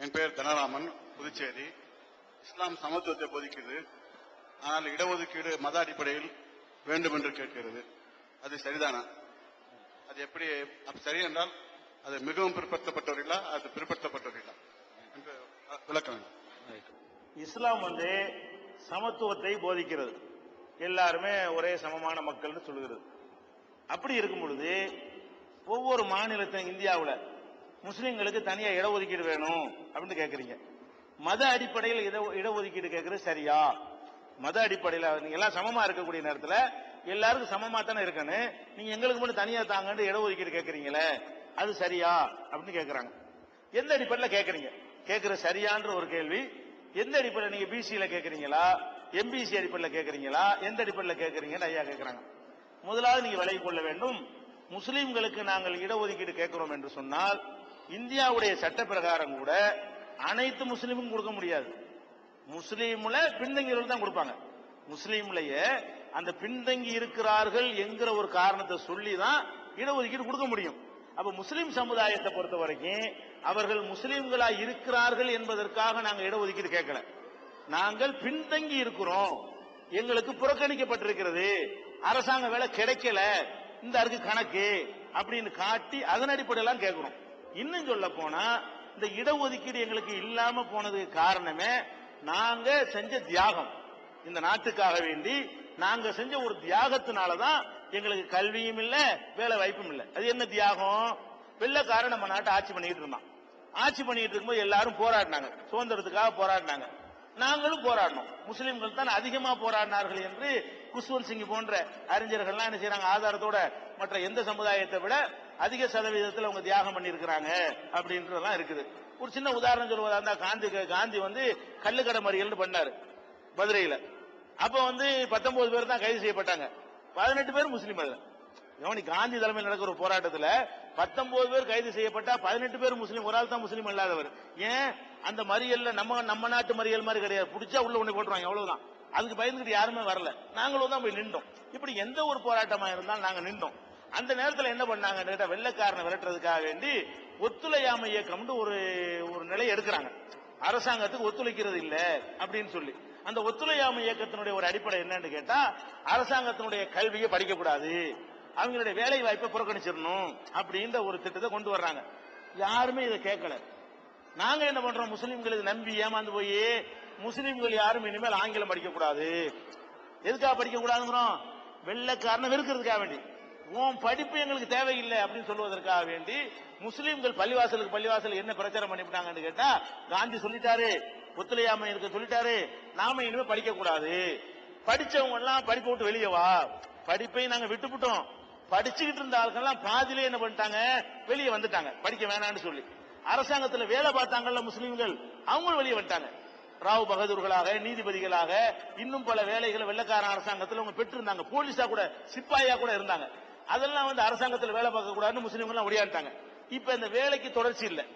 என் பெயர் தனராமன் புதுச்சேரி. இஸ்லாம் சமத்துவத்தை போதிக்கிறது ஆனால் இடஒதுக்கீடு மத அடிப்படையில் வேண்டும் என்று கேட்கிறது. அது சரிதானா? அது எப்படி சரி என்றால் அது மிகவும் பிற்படுத்தப்பட்டவர்களா அது பிற்படுத்தப்பட்டவர்களா என்று அஹ், விளக்க வேண்டும். இஸ்லாம் வந்து சமத்துவத்தை போதிக்கிறது. எல்லாருமே ஒரே சமமான மக்கள்னு சொல்லுகிறது. அப்படி இருக்கும் பொழுது ஒவ்வொரு மாநிலத்தையும் இந்தியாவில் முஸ்லிம்களுக்கு தனியா இடஒதுக்கீடு வேணும் அப்படின்னு கேக்குறீங்க. மத அடிப்படையில் இட இடஒதுக்கீடு கேட்கறது சரியா? மத அடிப்படையில் நீங்க எல்லாம் சமமா இருக்கக்கூடிய நேரத்தில் எல்லாருக்கும் சமமா தானே இருக்கணும். நீங்க எங்களுக்கு மட்டும் தனியா தாங்கன்னு இடஒதுக்கீடு கேட்கறீங்களே அது சரியா? அப்படின்னு கேட்கறாங்க எந்த அடிப்படையில் கேட்கறீங்க கேக்குற சரியான்ற ஒரு கேள்வி. எந்த அடிப்படையில் நீங்க பிசியில கேட்கறீங்களா எம்பிசி அடிப்படையில் கேட்கறீங்களா எந்த அடிப்படையில் கேட்கறீங்கன்னு ஐயா கேட்கறாங்க முதலாவது நீங்க விலகிக் கொள்ள வேண்டும். முஸ்லீம்களுக்கு நாங்கள் இடஒதுக்கீடு கேட்கிறோம் என்று சொன்னால் இந்தியாவுடைய சட்ட பிரகாரம் கூட அனைத்து முஸ்லீமும் கொடுக்க முடியாது. முஸ்லீம்ல பின்தங்கியவர்கள் தான் கொடுப்பாங்க. முஸ்லீம்லயே அந்த பின்தங்கி இருக்கிறார்கள் என்கிற ஒரு காரணத்தை சொல்லி தான் இடஒதுக்கீடு கொடுக்க முடியும். அப்ப முஸ்லீம் சமுதாயத்தை பொறுத்த வரைக்கும் அவர்கள் முஸ்லீம்களா இருக்கிறார்கள் என்பதற்காக நாங்கள் இடஒதுக்கீடு கேட்கல. நாங்கள் பின்தங்கி இருக்கிறோம். எங்களுக்கு புறக்கணிக்கப்பட்டிருக்கிறது. அரசாங்க வேலை கிடைக்கல. இந்த அருக்கு கணக்கு அப்படின்னு காட்டி அதன் அடிப்படையெல்லாம் கேட்கிறோம். இன்னும் சொல்ல போனா இந்த இடஒதுக்கீடு எங்களுக்கு இல்லாம போனதுக்கு காரணமே நாங்க செஞ்ச தியாகம். இந்த நாட்டுக்காக வேண்டி நாங்க செஞ்ச ஒரு தியாகத்தினாலதான் எங்களுக்கு கல்வியும் இல்ல வேலை வாய்ப்பும் இல்ல. அது என்ன தியாகம்? வெள்ளக்காரன் நம்ம நாட்டை ஆட்சி பண்ணிட்டு இருந்தான். ஆட்சி பண்ணிட்டு இருக்கும்போது எல்லாரும் போராடினாங்க. சுதந்திரத்துக்காக போராடினாங்க. நாங்களும் போராடினோம். முஸ்லிம்கள் தான் அதிகமா போராடினார்கள் என்று குஷ்வந்த் சிங் போன்ற அறிஞர்கள்லாம் என்ன செய்யறாங்க ஆதாரத்தோட மற்ற எந்த சமுதாயத்தை விட அதிக சதவீதத்தில் அவங்க தியாகம் பண்ணியிருக்கிறாங்க அப்படின்றதெல்லாம் இருக்குது. ஒரு சின்ன உதாரணம் சொல்லுவதா இருந்தால் காந்தி காந்தி வந்து கல்லுக்கட மறியல்னு பண்ணார் மதுரையில். அப்போ வந்து பத்தொன்பது பேர் தான் கைது செய்யப்பட்டாங்க. பதினெட்டு பேர் முஸ்லீம் அதுல. கவனி காந்தி தலைமையில் நடக்கிற போராட்டத்தில் பத்தொன்பது பேர் கைது செய்யப்பட்டா பதினெட்டு பேர் முஸ்லீம் ஒரு ஆள் தான் முஸ்லீம் அல்லாதவர். ஏன்? அந்த மறியல்ல நம்ம நம்ம நாட்டு மறியல் மாதிரி கிடையாது. பிடிச்சா உள்ள ஒண்ணு போட்டுருவாங்க அவ்வளவுதான். அதுக்கு பயந்துக்கிட்டு யாருமே வரல. நாங்களும் தான் போய் நின்றோம். இப்படி எந்த ஒரு போராட்டமா இருந்தாலும் நாங்க நின்றோம். அந்த நேரத்தில் என்ன பண்ணாங்க கேட்டால் வெள்ளக்காரனை விரட்டுறதுக்காக வேண்டி ஒத்துழையாமை இயக்கம்னு ஒரு ஒரு நிலை எடுக்கிறாங்க. அரசாங்கத்துக்கு ஒத்துழைக்கிறது இல்லை அப்படின்னு சொல்லி. அந்த ஒத்துழையாமை இயக்கத்தினுடைய ஒரு அடிப்படை என்னன்னு கேட்டா அரசாங்கத்தினுடைய கல்வியை படிக்கக்கூடாது. அவங்களுடைய வேலை வாய்ப்பை புறக்கணிச்சிடணும் அப்படின்ற ஒரு திட்டத்தை கொண்டு வர்றாங்க. யாருமே இதை கேட்கல. நாங்க என்ன பண்றோம்? முஸ்லிம்களுக்கு நம்பி ஏமாந்து போய் முஸ்லீம்கள் யாரும் இனிமேல் ஆங்கிலம் படிக்கக்கூடாது. எதுக்காக படிக்கக்கூடாதுங்கிறோம்? வெள்ளக்காரனை வெறுக்கிறதுக்காக வேண்டி. உன் படிப்பு எங்களுக்கு தேவையில்லை அப்படின்னு சொல்லுவதற்காக வேண்டி முஸ்லீம்கள் பள்ளிவாசலுக்கு பள்ளிவாசல் என்ன பிரச்சாரம் பண்ணிவிட்டாங்கன்னு கேட்டா காந்தி சொல்லிட்டாரு ஒத்துழையாமை இருக்க சொல்லிட்டாரு நாம இனிமே படிக்க கூடாது. படிச்சவங்க எல்லாம் படிப்பு விட்டு வெளியே வா. படிப்பை நாங்க விட்டுவிட்டோம் படிச்சுக்கிட்டு இருந்த ஆளுக்கெல்லாம் பாதிலே என்ன பண்ணிட்டாங்க? வெளியே வந்துட்டாங்க. படிக்க வேணாம்னு சொல்லி. அரசாங்கத்துல வேலை பார்த்தாங்கல்ல முஸ்லீம்கள். அவங்களும் வெளியே வந்துட்டாங்க. ராவ் பகதூர்களாக நீதிபதிகளாக இன்னும் பல வேலைகளை வெள்ளக்கார அரசாங்கத்தில் அவங்க பெற்றிருந்தாங்க. போலீஸா கூட சிப்பாயா கூட இருந்தாங்க. அதெல்லாம் வந்து அரசாங்கத்தில் வேலை பார்க்க கூடாதுன்னு முஸ்லீம்கள் ஒடியாண்டாங்க இப்ப இந்த வேலைக்கு தொடர்ச்சி இல்லை.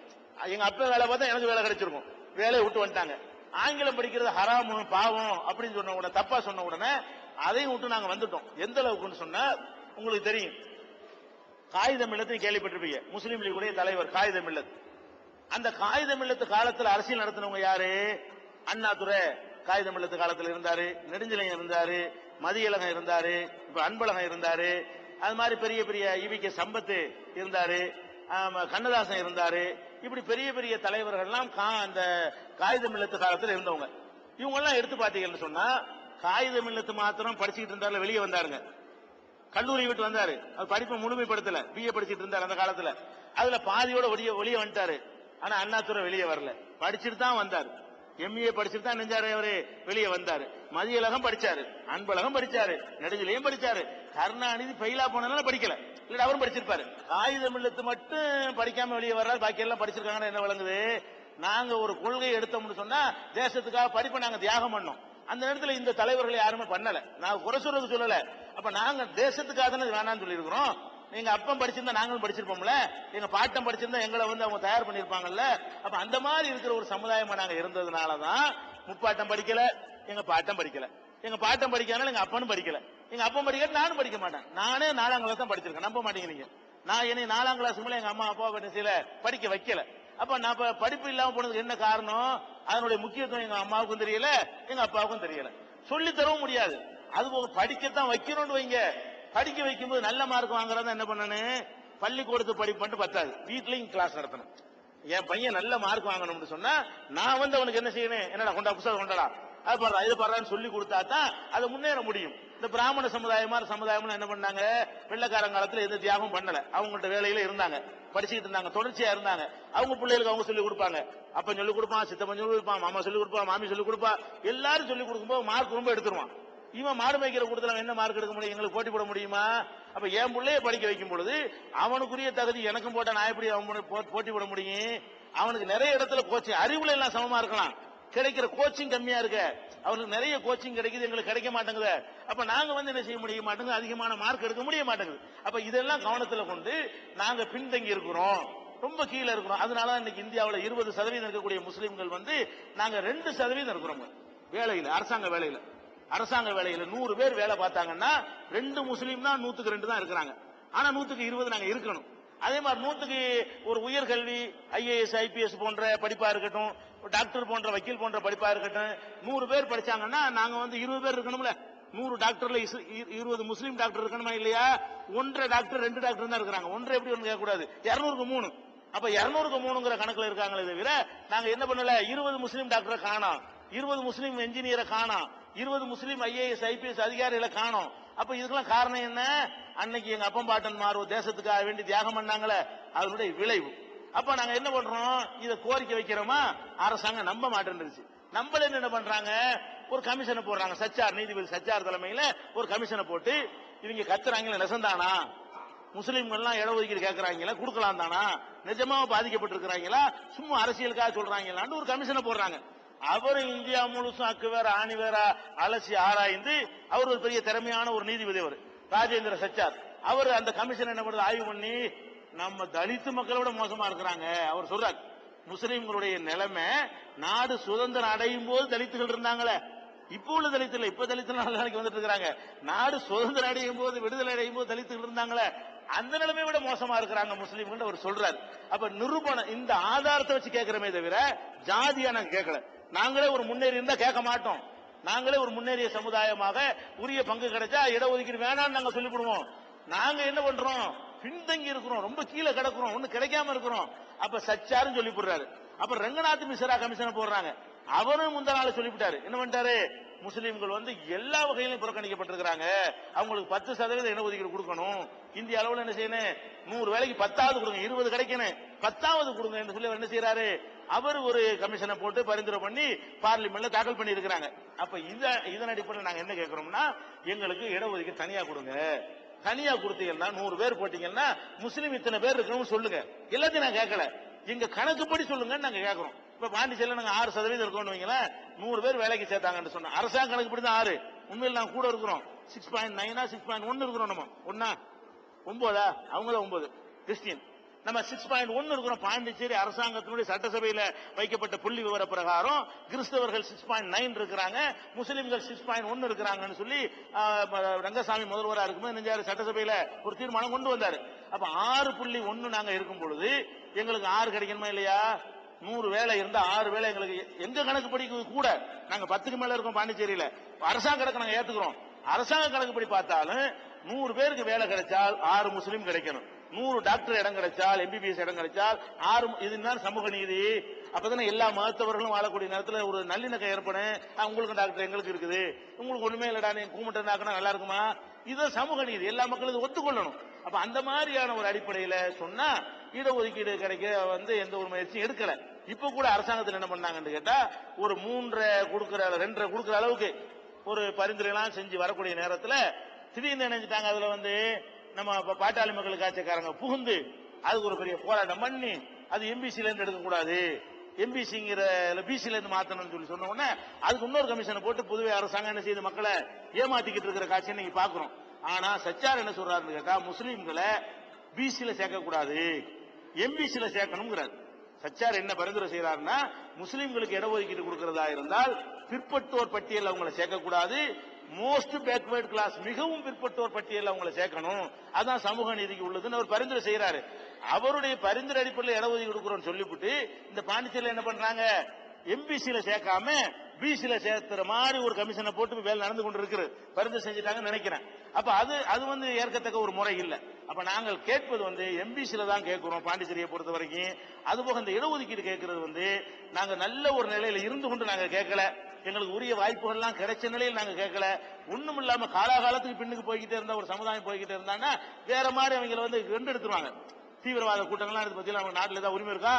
எங்க அப்பா வேலை பார்த்தா எனக்கு வேலை கிடைச்சிருக்கும். வேலையை விட்டு வந்துட்டாங்க. ஆங்கிலம் படிக்கிறது ஹராமு பாவம் அப்படின்னு சொன்ன உடனே தப்பா சொன்ன உடனே அதையும் விட்டு நாங்க வந்துட்டோம். எந்த அளவுக்குன்னு சொன்னா உங்களுக்கு தெரியும். காகிதம் இல்லத்தையும் கேள்விப்பட்டிருப்பீங்க. முஸ்லீம் லீகுடைய தலைவர் காகிதம் மில்லத் அந்த காகிதம் மில்லத்து காலத்தில் அரசியல் நடத்தினவங்க யாரு? அண்ணாதுரை காகிதம் மில்லத்து காலத்தில் இருந்தாரு. நெடுஞ்சலையன் இருந்தாரு. மதியலகம் இருந்தாரு. இப்ப அன்பழகம் இருந்தாரு. அது மாதிரி பெரிய பெரிய இவிக்கு சம்பத்து இருந்தாரு கண்ணதாசன் இருந்தாரு இப்படி பெரிய பெரிய தலைவர்கள்லாம் கா- அந்த காகித மில்லத்து காலத்தில் இருந்தவங்க. இவங்க எல்லாம் எடுத்து பார்த்தீங்கன்னு சொன்னா காகித மில்லத்து மாத்திரம் படிச்சுக்கிட்டு இருந்தாரு வெளியே வந்தாருங்க. கல்லூரி விட்டு வந்தாரு. அது படிப்பை முழுமைப்படுத்தல பிஏ படிச்சுட்டு இருந்தாரு அந்த காலத்துல. அதுல பாதியோட வெளியே வெளியே வந்துட்டாரு. ஆனா அண்ணாத்துறை வெளியே வரல. படிச்சுட்டு தான் வந்தாரு. எம்ஏ படிச்சுட்டு தான் நெஞ்சாரு அவரு வெளியே வந்தாரு. மதியழகம் படிச்சாரு அன்பழகம் படிச்சாரு நெடுஞ்சலையும் படிச்சாரு. கருணாநிதி ஃபெயிலா போனதுனால படிக்கல. இல்ல அவரும் படிச்சிருப்பாரு. ஆயுதம் இல்லத்து மட்டும் படிக்காம வெளியே வர்றாரு. பாக்கி எல்லாம் படிச்சிருக்காங்கன்னு என்ன விளங்குது? நாங்க ஒரு கொள்கை எடுத்தோம்னு சொன்னா தேசத்துக்காக படிப்பை நாங்க தியாகம் பண்ணோம். அந்த நேரத்தில் இந்த தலைவர்கள் யாருமே பண்ணல. நான் குறை சொல்றது சொல்லல. அப்ப நாங்க தேசத்துக்காக தானே வேணாம்னு சொல்லியிருக்கிறோம். எங்க அப்பம் படிச்சிருந்தா நாங்களும் படிச்சிருப்போம்ல. எங்க பாட்டம் படிச்சிருந்தா எங்களை வந்து அவங்க தயார் பண்ணிருப்பாங்கல்ல அப்ப அந்த மாதிரி இருக்கிற ஒரு சமுதாயமா நாங்க இருந்ததுனாலதான் முப்பாட்டம் படிக்கல எங்க பாட்டம் படிக்கல. எங்க பாட்டம் படிக்காதனால எங்க அப்பனும் படிக்கல. எங்க அப்பன் படிக்கல நானும் படிக்க மாட்டேன். நானே நாலாம் கிளாஸ் தான் படிச்சிருக்கேன். நம்ப மாட்டேங்கிறீங்க நான் என்னை நாலாம் கிளாஸ் மேல எங்க அம்மா அப்பா என்ன படிக்க வைக்கல. அப்ப நான் படிப்பு இல்லாம போனதுக்கு என்ன காரணம்? அதனுடைய முக்கியத்துவம் எங்க அம்மாவுக்கும் தெரியல எங்க அப்பாவுக்கும் தெரியல. சொல்லி தரவும் முடியாது. அது போக படிக்கத்தான் வைக்கணும்னு வைங்க. படிக்க வைக்கும்போது நல்ல மார்க் வாங்குறதா என்ன பண்ணணும் பள்ளிக்கூடத்து படிப்பு பத்தாது. வீட்லயும் கிளாஸ் நடத்தணும். என் பையன் நல்ல மார்க் வாங்கணும்னு சொன்னா நான் வந்து அவனுக்கு என்ன செய்யணும்? என்னடா கொண்டா புத்தகம் கொண்டாடா? அது பாடுறா இது பாடுறான்னு சொல்லி கொடுத்தா தான் அதை முன்னேற முடியும். இந்த பிராமண சமுதாயமா சமுதாயம் என்ன பண்ணாங்க? வெள்ளக்காரங்காலத்துல எந்த தியாகம் பண்ணல. அவங்கள்ட்ட வேலையில இருந்தாங்க. படிச்சுக்கிட்டு இருந்தாங்க. தொடர்ச்சியா இருந்தாங்க. அவங்க பிள்ளைகளுக்கு அவங்க சொல்லி கொடுப்பாங்க. அப்ப சொல்லி கொடுப்பான் சித்தப்பன் சொல்லி கொடுப்பான் மாமா சொல்லி கொடுப்பான் மாமி சொல்லி கொடுப்பா எல்லாரும் சொல்லி கொடுக்கும்போது மார்க் ரொம்ப எடுத்துருவான். இவன் மாடு மேய்க்கிற கூட்டத்தில் என்ன மார்க் எடுக்க முடியும்? எங்களுக்கு போட்டி போட முடியுமா? அப்ப என் பிள்ளைய படிக்க வைக்கும் பொழுது அவனுக்குரிய தகுதி எனக்கும் போட்டா நான் எப்படி அவன் போ- போட்டி போட முடியும்? அவனுக்கு நிறைய இடத்துல கோச்சிங் அறிவுல எல்லாம் சமமா இருக்கலாம். கிடைக்கிற கோச்சிங் கம்மியா இருக்க. அவனுக்கு நிறைய கோச்சிங் கிடைக்குது எங்களுக்கு கிடைக்க மாட்டேங்குது. அப்ப நாங்க வந்து என்ன செய்ய முடிய மாட்டேங்குது? அதிகமான மார்க் எடுக்க முடிய மாட்டேங்குது. அப்ப இதெல்லாம் கவனத்துல கொண்டு நாங்க பின்தங்கி இருக்கிறோம். ரொம்ப கீழே இருக்கிறோம். அதனால இன்னைக்கு இந்தியாவில் இருபது சதவீதம் இருக்கக்கூடிய முஸ்லீம்கள் வந்து நாங்க ரெண்டு சதவீதம் இருக்கிறோம். வேலையில் அரசாங்க வேலையில். அரசாங்க வேலையில நூறு பேர் வேலை பார்த்தாங்கன்னா ரெண்டு முஸ்லீம் தான் நூத்துக்கு ரெண்டு தான் இருக்கிறாங்க. ஆனா நூத்துக்கு இருபது நாங்க இருக்கணும். அதே மாதிரி நூத்துக்கு ஒரு உயர்கல்வி ஐஏஎஸ் ஐபிஎஸ் போன்ற படிப்பா இருக்கட்டும் டாக்டர் போன்ற வக்கீல் போன்ற படிப்பா இருக்கட்டும் நூறு பேர் படிச்சாங்கன்னா நாங்க வந்து இருபது பேர் இருக்கணும்ல. நூறு டாக்டர்ல இஸ்- இருபது முஸ்லீம் டாக்டர் இருக்கணுமா இல்லையா? ஒன்றரை டாக்டர் ரெண்டு டாக்டர் தான் இருக்கிறாங்க. ஒன்றரை எப்படி ஒன்று கேட்கக்கூடாது? இரநூறுக்கு மூணு. அப்ப இரநூறுக்கு மூணுங்கிற கணக்குல இருக்காங்களே தவிர நாங்க என்ன பண்ணல? இருபது முஸ்லீம் டாக்டரை காணோம். இருபது முஸ்லீம் என்ஜினியரை காணோம். இருபது முஸ்லீம் ஐஏஎஸ் ஐபிஎஸ் அதிகாரிகளை காணோம். அப்ப இதுக்கெல்லாம் காரணம் என்ன? அன்னைக்கு எங்க அப்பன் பாட்டன் மாறு தேசத்துக்காக வேண்டி தியாகம் பண்ணாங்களே அதனுடைய விளைவு. அப்ப நாங்க என்ன பண்றோம்? இதை கோரிக்கை வைக்கிறோமா? அரசாங்கம் நம்ப மாட்டேன்ருச்சு நம்மள என்ன பண்றாங்க? ஒரு கமிஷனை போடுறாங்க. சச்சார் நீதிபதி சச்சார் தலைமையில ஒரு கமிஷனை போட்டு இவங்க கத்துறாங்களே நெசந்தானா? முஸ்லிம்கள்லாம் இடஒதுக்கீடு கேட்கறாங்களா கொடுக்கலாம் தானா? நிஜமா பாதிக்கப்பட்டிருக்கிறாங்களா? சும்மா அரசியலுக்காக சொல்றாங்களான்னு ஒரு கமிஷனை போடுறாங்க. அவர் இந்தியா முழுசும் அக்கு வேற ஆணி வேற அலசி ஆராய்ந்து அவர் ஒரு பெரிய திறமையான ஒரு நீதிபதி அவர் ராஜேந்திர சச்சார். அவர் அந்த கமிஷன் என்ன ஆய்வு பண்ணி நம்ம தலித்து மக்களோட மோசமா இருக்கிறாங்க. அவர் சொல்றார் முஸ்லீம்களுடைய நிலைமை நாடு சுதந்திரம் அடையும் போது தலித்துகள் இருந்தாங்களே. இப்ப உள்ள தலித்து இல்ல இப்ப தலித்து நாளைக்கு வந்துட்டு இருக்காங்க நாடு சுதந்திரம் அடையும் போது விடுதலை அடையும் போது தலித்துகள் இருந்தாங்களே. அந்த நிலைமை விட மோசமா இருக்கிறாங்க முஸ்லீம்கள் அவர் சொல்றாரு. அப்ப நிரூபணம் இந்த ஆதாரத்தை வச்சு கேட்கிறமே தவிர ஜாதியா நாங்க கேட்கல. நாங்களே ஒரு முன்னேறி இருந்தா கேட்க மாட்டோம். நாங்களே ஒரு முன்னேறிய சமுதாயமாக உரிய பங்கு கிடைச்சா இடஒதுக்கீடு வேணாம்னு நாங்க சொல்லிவிடுவோம். நாங்க என்ன பண்றோம்? பின்தங்கி இருக்கிறோம். ரொம்ப கீழே கிடக்குறோம். ஒண்ணு கிடைக்காம இருக்கிறோம். அப்ப சச்சாரும் சொல்லி போடுறாரு அப்ப ரங்கநாத் மிஸ்ரா கமிஷனை போடுறாங்க. அவரும் முந்த நாள் சொல்லிவிட்டாரு. என்ன பண்ணிட்டாரு? முஸ்லீம்கள் வந்து எல்லா வகையிலும் புறக்கணிக்கப்பட்டிருக்கிறாங்க. அவங்களுக்கு பத்து சதவீதம் இடஒதுக்கீடு கொடுக்கணும். இந்திய அளவில் என்ன செய்யணும்? நூறு வேலைக்கு பத்தாவது கொடுங்க இருபது கிடைக்கணும். பத்தாவது கொடுங்க என்று சொல்லி என்ன செய்யறாரு அவர் ஒரு கமிஷனை போட்டு பரிந்துரை பண்ணி பார்லிமெண்ட்ல தாக்கல் பண்ணி இருக்கிறாங்க அப்ப இத இதன் அடிப்படையில் நாங்க என்ன கேட்கிறோம்னா எங்களுக்கு இடஒதுக்கீடு தனியா கொடுங்க. தனியா கொடுத்தீங்கன்னா நூறு பேர் போட்டீங்கன்னா முஸ்லீம் இத்தனை பேர் இருக்கணும்னு சொல்லுங்க. எல்லாத்தையும் நான் கேட்கல. எங்க கணக்குப்படி சொல்லுங்கன்னு நாங்க கேட்கிறோம். இப்ப பாண்டிச்சேரியில நாங்க ஆறு சதவீதம் இருக்கோம்னு வைங்களேன் நூறு பேர் வேலைக்கு சேர்த்தாங்கன்னு சொன்னோம் அரசாங்க கணக்குப்படி தான் ஆறு. உண்மையில் நான் கூட இருக்கிறோம். Six point nine six point ஒன்னு இருக்கிறோம் நம்ம. ஒன்னா ஒன்பதா அவங்க தான் ஒன்பது கிறிஸ்டியன். நம்ம சிக்ஸ் பாயிண்ட் ஒன்னு இருக்கிறோம். பாண்டிச்சேரி அரசாங்கத்தினுடைய சட்டசபையில வைக்கப்பட்ட புள்ளி விவர பிரகாரம் கிறிஸ்தவர்கள் சிக்ஸ் பாயிண்ட் நைன் இருக்கிறாங்க. முஸ்லீம்கள் சிக்ஸ் பாயிண்ட் ஒன்னு இருக்கிறாங்கன்னு சொல்லி ரங்கசாமி முதல்வராக இருக்கும்போது நெஞ்சாறு சட்டசபையில ஒரு தீர்மானம் கொண்டு வந்தாரு. அப்ப ஆறு புள்ளி ஒன்னு நாங்க இருக்கும் பொழுது எங்களுக்கு ஆறு கிடைக்கணுமா இல்லையா? நூறு வேலை இருந்தா ஆறு வேலை எங்களுக்கு எங்க கணக்குப்படி கூட நாங்க பத்துக்கு மேல இருக்கோம் பாண்டிச்சேரியில. அரசாங்க கணக்கு நாங்க ஏத்துக்கிறோம். அரசாங்க கணக்குப்படி பார்த்தாலும் நூறு பேருக்கு வேலை கிடைச்சால் ஆறு முஸ்லீம் கிடைக்கணும். நூறு டாக்டர் இடம் கிடைச்சால் எம்பிபிஎஸ் இடம் கிடைச்சால் ஆறு இதுதான் சமூக நீதி. அப்பதானே எல்லா மதத்தவர்களும் வாழக்கூடிய நேரத்தில் ஒரு நல்லிணக்கம் ஏற்படும். உங்களுக்கு டாக்டர் எங்களுக்கு இருக்குது. உங்களுக்கு ஒண்ணுமே இல்லடா நீ கூமிட்ட நல்லா இருக்குமா? இது சமூக நீதி. எல்லா மக்களும் ஒத்துக்கொள்ளணும். அப்ப அந்த மாதிரியான ஒரு அடிப்படையில சொன்னா இடஒதுக்கீடு கிடைக்க வந்து எந்த ஒரு முயற்சியும் எடுக்கல. இப்ப கூட அரசாங்கத்தில் என்ன பண்ணாங்கன்னு கேட்டா ஒரு மூன்றரை கொடுக்கிற ரெண்டரை கொடுக்கிற அளவுக்கு ஒரு பரிந்துரைலாம் செஞ்சு வரக்கூடிய நேரத்தில் திடீர்னு நினைஞ்சிட்டாங்க அதுல வந்து நம்ம பாட்டாளி மக்கள் காட்சிக்காரங்க புகுந்து அதுக்கு ஒரு பெரிய போராட்டம் பண்ணி அது எம்பிசில இருந்து எடுக்க கூடாது. எம்பிசிங்கிற பிசில இருந்து மாத்தணும்னு சொல்லி சொன்ன உடனே அதுக்கு இன்னொரு கமிஷனை போட்டு புதுவை அரசாங்கம் என்ன செய்து மக்களை ஏமாத்திக்கிட்டு இருக்கிற காட்சியை நீங்க பாக்குறோம். ஆனா சச்சார் என்ன சொல்றாருன்னு கேட்டா முஸ்லீம்களை பிசில சேர்க்க கூடாது எம்பிசில சேர்க்கணுங்கிறார் சச்சார் என்ன பரிந்துரை செய்யறாருன்னா முஸ்லிம்களுக்கு இடஒதுக்கீடு கொடுக்கறதா இருந்தால் பிற்பட்டோர் பட்டியல் அவங்களை சேர்க்கக்கூடாது. மோஸ்ட் பேக்வேர்ட் கிளாஸ் மிகவும் பிற்பட்டோர் பட்டியல் அவங்களை சேர்க்கணும். அதான் சமூக நீதிக்கு உள்ளதுன்னு அவர் பரிந்துரை செய்யறாரு அவருடைய பரிந்துரை அடிப்படையில் இடஒதுக்கீடு கொடுக்குறோம்னு சொல்லிவிட்டு இந்த பாண்டிச்சேரியில் என்ன பண்றாங்க? எம்பிசியில சேர்க்காம பிசியில சேர்த்துற மாதிரி ஒரு கமிஷனை போட்டு வேலை நடந்து கொண்டு இருக்கிறது பரிந்து செஞ்சுட்டாங்கன்னு நினைக்கிறேன். அப்ப அது அது வந்து ஏற்கத்தக்க ஒரு முறை இல்லை. அப்ப நாங்கள் கேட்பது வந்து எம்பிசியில தான் கேட்கிறோம் பாண்டிச்சேரியை பொறுத்த வரைக்கும். அதுபோக இந்த இடஒதுக்கீடு கேட்கறது வந்து நாங்க நல்ல ஒரு நிலையில இருந்து கொண்டு நாங்க கேட்கல. எங்களுக்கு உரிய வாய்ப்புகள்லாம் கிடைச்ச நிலையில் நாங்க கேட்கல. ஒண்ணும் இல்லாம காலாகாலத்துக்கு பின்னுக்கு போய்கிட்டே இருந்தா ஒரு சமுதாயம் போய்கிட்டே இருந்தாங்கன்னா வேற மாதிரி அவங்கள வந்து ரெண்டு எடுத்துருவாங்க. தீவிரவாத கூட்டங்கள்லாம் இது பத்தி நம்ம நாட்டில் ஏதாவது உரிமை இருக்கா?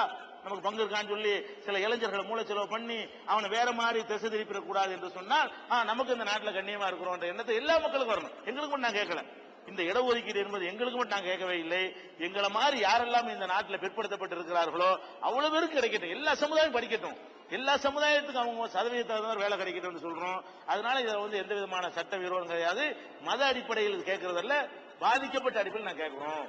நமக்கு பங்கு இருக்கான்னு சொல்லி சில இளைஞர்களை மூளைச்செலவு பண்ணி அவனை வேற மாதிரி திசை திருப்பிட கூடாது என்று சொன்னால் ஆ, நமக்கு இந்த நாட்டில் கண்ணியமா இருக்கிறோம் எண்ணத்தை எல்லா மக்களுக்கும் வரணும். எங்களுக்கு மட்டும் நான் கேட்கல. இந்த இடஒதுக்கீடு என்பது எங்களுக்கு மட்டும் நான் கேட்கவே இல்லை. எங்களை மாதிரி யாரெல்லாம் இந்த நாட்டில் பிற்படுத்தப்பட்டு இருக்கிறார்களோ அவ்வளவு பேருக்கு கிடைக்கட்டும். எல்லா சமுதாயம் படிக்கட்டும். எல்லா சமுதாயத்துக்கும் அவங்க சதவீதத்தை தகுந்த வேலை கிடைக்கட்டும்னு சொல்றோம். அதனால இதை வந்து எந்த விதமான சட்ட விரோதம் கிடையாது. மத அடிப்படையில் கேட்கறதல்ல. பாதிக்கப்பட்ட அடிப்படையில் நான் கேட்கிறோம்.